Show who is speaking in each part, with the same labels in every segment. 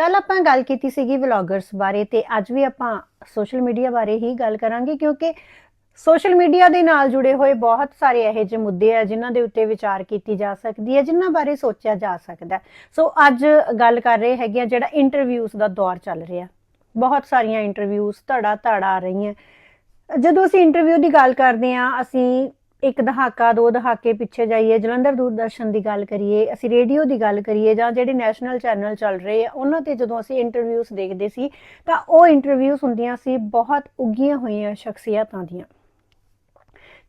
Speaker 1: ਕੱਲ ਆਪਾਂ ਗੱਲ ਕੀਤੀ ਸੀਗੀ ਵਲੌਗਰਸ ਬਾਰੇ ਤੇ ਅੱਜ ਵੀ ਆਪਾਂ ਸੋਸ਼ਲ ਮੀਡੀਆ ਬਾਰੇ ਹੀ ਗੱਲ ਕਰਾਂਗੇ ਕਿਉਂਕਿ ਸੋਸ਼ਲ ਮੀਡੀਆ ਦੇ ਨਾਲ ਜੁੜੇ ਹੋਏ ਬਹੁਤ ਸਾਰੇ ਇਹੋ ਜਿਹੇ ਮੁੱਦੇ ਆ ਜਿਨ੍ਹਾਂ ਦੇ ਉੱਤੇ ਵਿਚਾਰ ਕੀਤੀ ਜਾ ਸਕਦੀ ਹੈ, ਜਿਨ੍ਹਾਂ ਬਾਰੇ ਸੋਚਿਆ ਜਾ ਸਕਦਾ ਸੋ ਅੱਜ ਗੱਲ ਕਰ ਰਹੇ ਹੈਗੇ ਆ ਜਿਹੜਾ ਇੰਟਰਵਿਊਜ਼ ਦਾ ਦੌਰ ਚੱਲ ਰਿਹਾ। ਬਹੁਤ ਸਾਰੀਆਂ ਇੰਟਰਵਿਊਜ਼ ਧੜਾ ਧੜ ਆ ਰਹੀਆਂ। ਜਦੋਂ ਅਸੀਂ ਇੰਟਰਵਿਊ ਦੀ ਗੱਲ ਕਰਦੇ ਆ ਅਸੀਂ ਇੱਕ ਦਹਾਕਾ, ਦੋ ਦਹਾਕੇ ਪਿੱਛੇ ਜਾਈਏ, ਜਲੰਧਰ ਦੂਰਦਰਸ਼ਨ ਦੀ ਗੱਲ ਕਰੀਏ, ਅਸੀਂ ਰੇਡੀਓ ਦੀ ਗੱਲ ਕਰੀਏ ਜਾਂ ਜਿਹੜੇ ਨੈਸ਼ਨਲ ਚੈਨਲ ਚੱਲ ਰਹੇ ਆ, ਉਹਨਾਂ ਤੇ ਜਦੋਂ ਅਸੀਂ ਇੰਟਰਵਿਊਜ਼ ਦੇਖਦੇ ਸੀ, ਤਾਂ ਉਹ ਇੰਟਰਵਿਊਜ਼ ਹੁੰਦੀਆਂ ਸੀ, ਬਹੁਤ ਉੱਗੀਆਂ ਹੋਈਆਂ ਸ਼ਖਸੀਅਤਾਂ ਦੀਆਂ।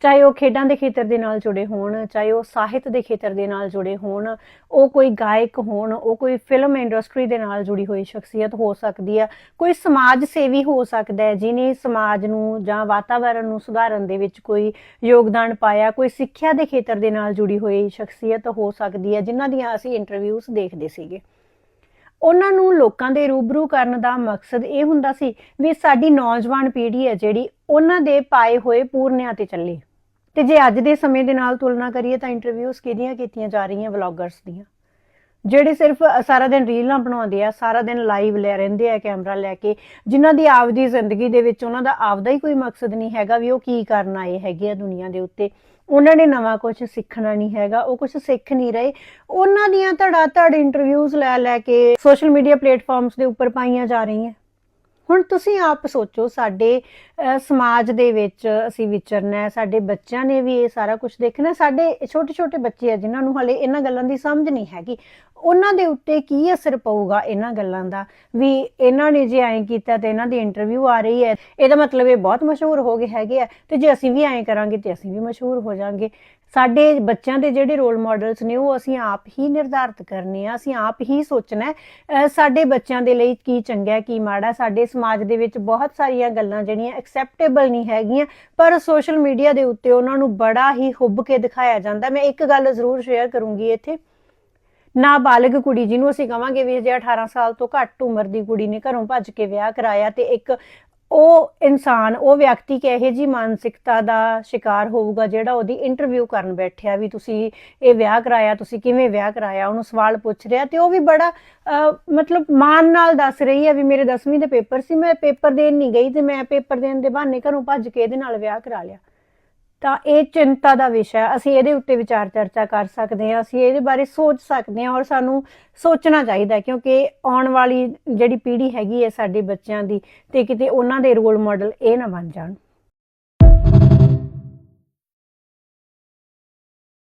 Speaker 1: ਚਾਹੇ ਉਹ ਖੇਡਾਂ ਦੇ ਖੇਤਰ ਦੇ ਨਾਲ ਜੁੜੇ ਹੋਣ, ਚਾਹੇ ਉਹ ਸਾਹਿਤ ਦੇ ਖੇਤਰ ਦੇ ਨਾਲ ਜੁੜੇ ਹੋਣ, ਉਹ ਕੋਈ ਗਾਇਕ ਹੋਣ, ਉਹ ਕੋਈ ਫਿਲਮ ਇੰਡਸਟਰੀ ਦੇ ਨਾਲ ਜੁੜੀ ਹੋਈ ਸ਼ਖਸੀਅਤ ਹੋ ਸਕਦੀ ਹੈ, ਕੋਈ ਸਮਾਜ ਸੇਵੀ ਹੋ ਸਕਦਾ ਹੈ, ਜਿਨੇ ਸਮਾਜ ਨੂੰ ਜਾਂ ਵਾਤਾਵਰਣ ਨੂੰ ਸੁਧਾਰਨ ਦੇ ਵਿੱਚ ਕੋਈ ਯੋਗਦਾਨ ਪਾਇਆ, ਕੋਈ ਸਿੱਖਿਆ ਦੇ ਖੇਤਰ ਦੇ ਨਾਲ ਜੁੜੀ ਹੋਈ ਸ਼ਖਸੀਅਤ ਹੋ ਸਕਦੀ ਹੈ, ਜਿਨ੍ਹਾਂ ਦੀਆਂ ਅਸੀਂ ਇੰਟਰਵਿਊਜ਼ ਦੇਖਦੇ ਸੀਗੇ। ਉਹਨਾਂ ਨੂੰ ਲੋਕਾਂ ਦੇ ਰੂਬਰੂ ਕਰਨ ਦਾ ਮਕਸਦ ਇਹ ਹੁੰਦਾ ਸੀ ਵੀ ਸਾਡੀ ਨੌਜਵਾਨ ਪੀੜ੍ਹੀ ਹੈ ਜਿਹੜੀ ਉਹਨਾਂ ਦੇ ਪਾਏ ਹੋਏ ਪੂਰਨਿਆਂ ਤੇ ਚੱਲੇ। ਤੇ ਜੇ ਅੱਜ ਦੇ ਸਮੇਂ ਦੇ ਨਾਲ ਤੁਲਨਾ ਕਰੀਏ ਤਾਂ ਇੰਟਰਵਿਊਜ਼ ਕਿਹਦੀਆਂ ਕੀਤੀਆਂ ਜਾ ਰਹੀਆਂ ਵਲੌਗਰਸ ਦੀਆਂ? ਜਿਹੜੇ ਸਿਰਫ ਸਾਰਾ ਦਿਨ ਰੀਲਾਂ ਬਣਾਉਂਦੇ ਆ, ਸਾਰਾ ਦਿਨ ਲਾਈਵ ਲੈ ਰਹਿੰਦੇ ਆ ਕੈਮਰਾ ਲੈ ਕੇ, ਜਿਨ੍ਹਾਂ ਦੀ ਆਪਦੀ ਜ਼ਿੰਦਗੀ ਦੇ ਵਿੱਚ ਉਹਨਾਂ ਦਾ ਆਪਦਾ ਹੀ ਕੋਈ ਮਕਸਦ ਨਹੀਂ ਹੈਗਾ ਵੀ ਉਹ ਕੀ ਕਰਨ ਆਏ ਹੈਗੇ ਆ ਦੁਨੀਆ ਦੇ ਉੱਤੇ। ਉਹਨਾਂ ਨੇ ਨਵਾਂ ਕੁਝ ਸਿੱਖਣਾ ਨਹੀਂ ਹੈਗਾ, ਉਹ ਕੁਝ ਸਿੱਖ ਨਹੀਂ ਰਹੇ। ਉਹਨਾਂ ਦੀਆਂ ਧੜਾ ਧੜ ਇੰਟਰਵਿਊਜ਼ ਲੈ ਲੈ ਕੇ ਸੋਸ਼ਲ ਮੀਡੀਆ ਪਲੇਟਫਾਰਮਸ ਦੇ ਉੱਪਰ ਪਾਈਆਂ ਜਾ ਰਹੀਆਂ। ਹੁਣ ਤੁਸੀਂ ਆਪ ਸੋਚੋ, ਸਾਡੇ ਸਮਾਜ ਦੇ ਵਿੱਚ ਅਸੀਂ ਵਿਚਰਨਾ ਸਾਡੇ ਬੱਚਿਆਂ ਨੇ ਵੀ ਇਹ ਸਾਰਾ ਕੁਝ ਦੇਖਣਾ ਸਾਡੇ ਛੋਟੇ ਛੋਟੇ ਬੱਚੇ ਆ ਜਿਨ੍ਹਾਂ ਨੂੰ ਹਲੇ ਇਹਨਾਂ ਗੱਲਾਂ ਦੀ ਸਮਝ ਨਹੀਂ ਹੈਗੀ। ਉਹਨਾਂ ਦੇ ਉੱਤੇ ਕੀ ਅਸਰ ਪਊਗਾ ਇਹਨਾਂ ਗੱਲਾਂ ਦਾ? ਵੀ ਇਹਨਾਂ ਨੇ ਜੇ ਐਂ ਕੀਤਾ ਤੇ ਇਹਨਾਂ ਦੀ ਇੰਟਰਵਿਊ ਆ ਰਹੀ ਹੈ। ਇਹਦਾ ਮਤਲਬ ਇਹ ਬਹੁਤ ਮਸ਼ਹੂਰ ਹੋ ਗਏ ਹੈਗੇ ਆ। ਤੇ ਜੇ ਅਸੀਂ ਵੀ ਐਂ ਕਰਾਂਗੇ ਤੇ ਅਸੀਂ ਵੀ ਮਸ਼ਹੂਰ ਹੋ ਜਾਾਂਗੇ। ਸਾਡੇ ਬੱਚਿਆਂ ਦੇ ਜਿਹੜੇ ਰੋਲ ਮਾਡਲਸ ਨੇ, ਉਹ ਅਸੀਂ ਆਪ ਹੀ ਨਿਰਧਾਰਤ ਕਰਨੇ ਆ, ਅਸੀਂ ਆਪ ਹੀ ਸੋਚਣਾ ਸਾਡੇ ਬੱਚਿਆਂ ਦੇ ਲਈ ਕੀ ਚੰਗਾ ਕੀ ਮਾੜਾ ਸਾਡੇ ਸਮਾਜ ਦੇ ਵਿੱਚ ਬਹੁਤ ਸਾਰੀਆਂ ਗੱਲਾਂ ਜਿਹੜੀਆਂ ਐਕਸੈਪਟੇਬਲ ਨਹੀਂ ਹੈਗੀਆਂ, ਪਰ ਸੋਸ਼ਲ ਮੀਡੀਆ ਦੇ ਉੱਤੇ ਉਹਨਾਂ ਨੂੰ ਬੜਾ ਹੀ ਹੁੱਬ ਕੇ ਦਿਖਾਇਆ ਜਾਂਦਾ। ਮੈਂ ਇੱਕ ਗੱਲ ਜ਼ਰੂਰ ਸ਼ੇਅਰ ਕਰੂੰਗੀ ਇੱਥੇ। ਨਾਬਾਲਗ ਕੁੜੀ ਜਿਹਨੂੰ ਅਸੀਂ ਕਵਾਂਗੇ ਵੀ ਜੇ 18 ਸਾਲ ਤੋਂ ਘੱਟ ਉਮਰ ਦੀ ਕੁੜੀ ਨੇ ਘਰੋਂ ਭੱਜ ਕੇ ਵਿਆਹ ਕਰਾਇਆ ਤੇ ਇੱਕ ਉਹ ਇਨਸਾਨ ਉਹ ਵਿਅਕਤੀ ਕਿਹੋ ਜੀ ਮਾਨਸਿਕਤਾ ਦਾ ਸ਼ਿਕਾਰ ਹੋਊਗਾ ਜਿਹੜਾ ਉਹਦੀ ਇੰਟਰਵਿਊ ਕਰਨ ਬੈਠਿਆ ਵੀ ਤੁਸੀਂ ਇਹ ਵਿਆਹ ਕਰਾਇਆ ਤੁਸੀਂ ਕਿਵੇਂ ਵਿਆਹ ਕਰਾਇਆ ਉਹਨੂੰ ਸਵਾਲ ਪੁੱਛ ਰਿਹਾ ਤੇ ਉਹ ਵੀ ਬੜਾ ਅਹ, ਮਤਲਬ ਮਾਨ ਨਾਲ ਦੱਸ ਰਹੀ ਹੈ ਵੀ ਮੇਰੇ 10ਵੀਂ ਦੇ ਪੇਪਰ ਸੀ ਮੈਂ ਪੇਪਰ ਦੇਣ ਨਹੀਂ ਗਈ ਤੇ ਮੈਂ ਪੇਪਰ ਦੇਣ ਦੇ ਬਹਾਨੇ ਘਰੋਂ ਭੱਜ ਕੇ ਇਹਦੇ ਨਾਲ ਵਿਆਹ ਕਰਾ ਲਿਆ। ਤਾਂ ਇਹ ਚਿੰਤਾ ਦਾ ਵਿਸ਼ਾ ਹੈ। ਅਸੀਂ ਇਹਦੇ ਉੱਤੇ ਵਿਚਾਰ ਚਰਚਾ ਕਰ ਸਕਦੇ ਹਾਂ। ਅਸੀਂ ਇਹਦੇ ਬਾਰੇ ਸੋਚ ਸਕਦੇ ਹਾਂ ਔਰ ਸਾਨੂੰ ਸੋਚਣਾ ਚਾਹੀਦਾ ਕਿਉਂਕਿ ਆਉਣ ਵਾਲੀ ਜਿਹੜੀ ਪੀੜ੍ਹੀ ਹੈਗੀ ਹੈ ਸਾਡੇ ਬੱਚਿਆਂ ਦੀ ਤੇ ਕਿਤੇ ਉਹਨਾਂ ਦੇ ਰੋਲ ਮਾਡਲ ਇਹ ਨਾ ਬਣ ਜਾਣ।